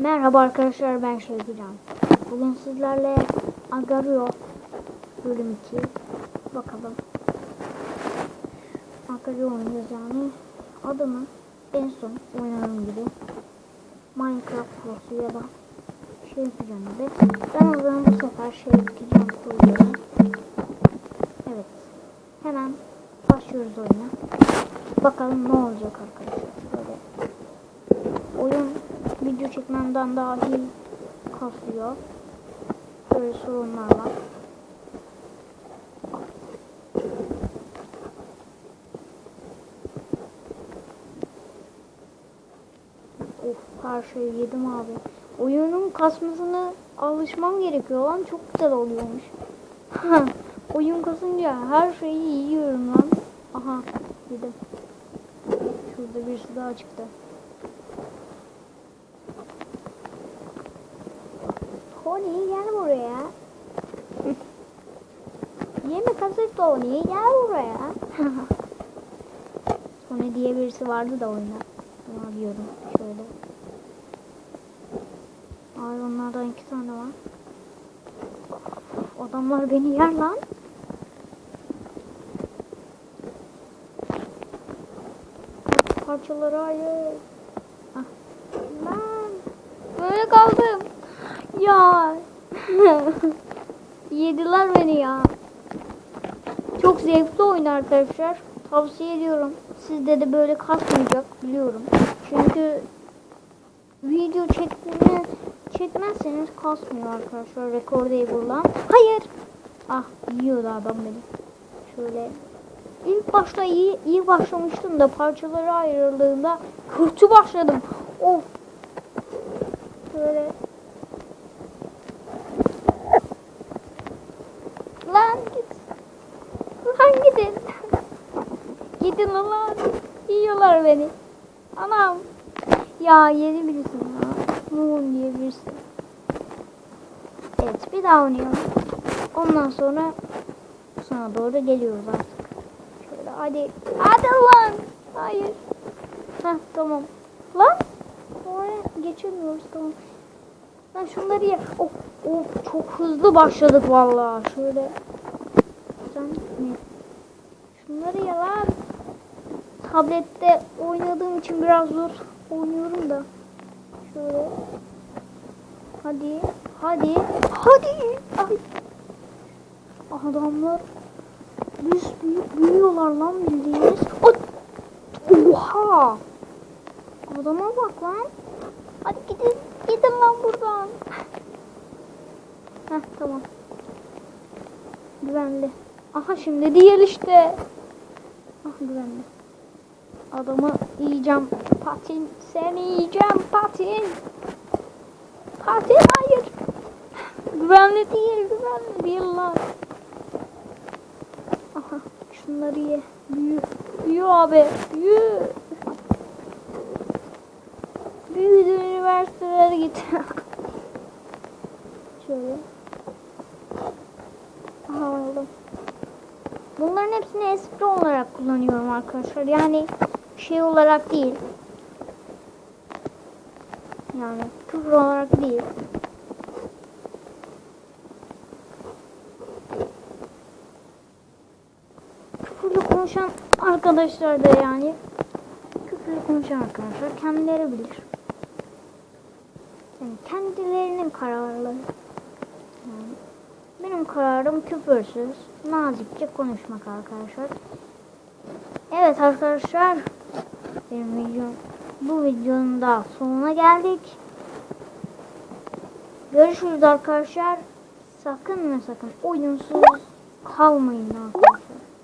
Merhaba arkadaşlar ben Şevkican. Bugün sizlerle Agario bölüm 2 bakalım. Agario oynayacağız yani. Adını en son oynadığım gibi Minecraft Pro'su ya da yapacağım gibi. Ben o zaman bu sefer yapacağım koyuyorum. Evet. Hemen başlıyoruz oyuna. Bakalım ne olacak arkadaşlar. Böyle oyun video çekmemden dahi kasıyor. Böyle sorunlar var. Of her şeyi yedim abi. Oyunun kasmasına alışmam gerekiyor lan. Çok güzel oluyormuş. Oyun kasınca her şeyi yiyorum lan. Aha yedim. Şurada birisi daha çıktı. Tony gel buraya. Yeme kasık Tony gel buraya. Tony diye birisi vardı da oyunda. Ne diyorum şöyle. Ay onlardan iki tane var. Adamlar beni yer lan. Parçaları hayır. Ah. Lan. Böyle kaldım. Ya. Yediler beni ya. Çok zevkli oyun arkadaşlar. Tavsiye ediyorum. Sizde de böyle kasmayacak biliyorum. Çünkü video çekme, çekmezseniz kasmıyor arkadaşlar. Rekor değil buradan. Hayır. Ah yiyordu adam beni. Şöyle İlk başta iyi, iyi başlamıştım da parçalara ayrıldığında kötü başladım. Of. Böyle. Lan git. Lan gidin. Lan. Yiyorlar beni. Anam. Ya yeni birisi ya. Moon diye birisi. Evet bir daha oynayalım. Ondan sonra sana doğru geliyoruz artık. Şöyle hadi. Hadi lan. Hayır. Heh tamam. Lan. Oraya geçemiyoruz tamam. Lan şunları ye. Of of çok hızlı başladık vallahi. Şöyle. Sen ne? Şunları ye lan. Tablette oynadığım için biraz zor oynuyorum da. Şöyle. Hadi. Hadi. Hadi. Ay. Adamlar büyü, büyüyorlar lan bildiğiniz. Oha! Adama bak lan. Hadi gidin, gidin lan buradan. Heh tamam. Güvenli. Aha şimdi diğer işte. Ah güvenli. Adamı yiyeceğim. Patin. Seni yiyeceğim patin. Patin hayır. Güvenli değil, güvenli değil lan. Aha şunları ye. Büyü. Büyü abi. Büyü. Büyüdü üniversitelere git. Şöyle. Aha aldım. Bunların hepsini espri olarak kullanıyorum arkadaşlar. Yani şey olarak değil. Yani küfür olarak değil. küfürlü konuşan arkadaşlar da yani küfürlü konuşan arkadaşlar kendileri bilir. Yani kendilerinin kararları. Yani benim kararım küfürsüz, nazikçe konuşmak arkadaşlar. Evet arkadaşlar, bu videonun da sonuna geldik. Görüşürüz arkadaşlar. Sakın ve sakın oyunsuz kalmayın arkadaşlar.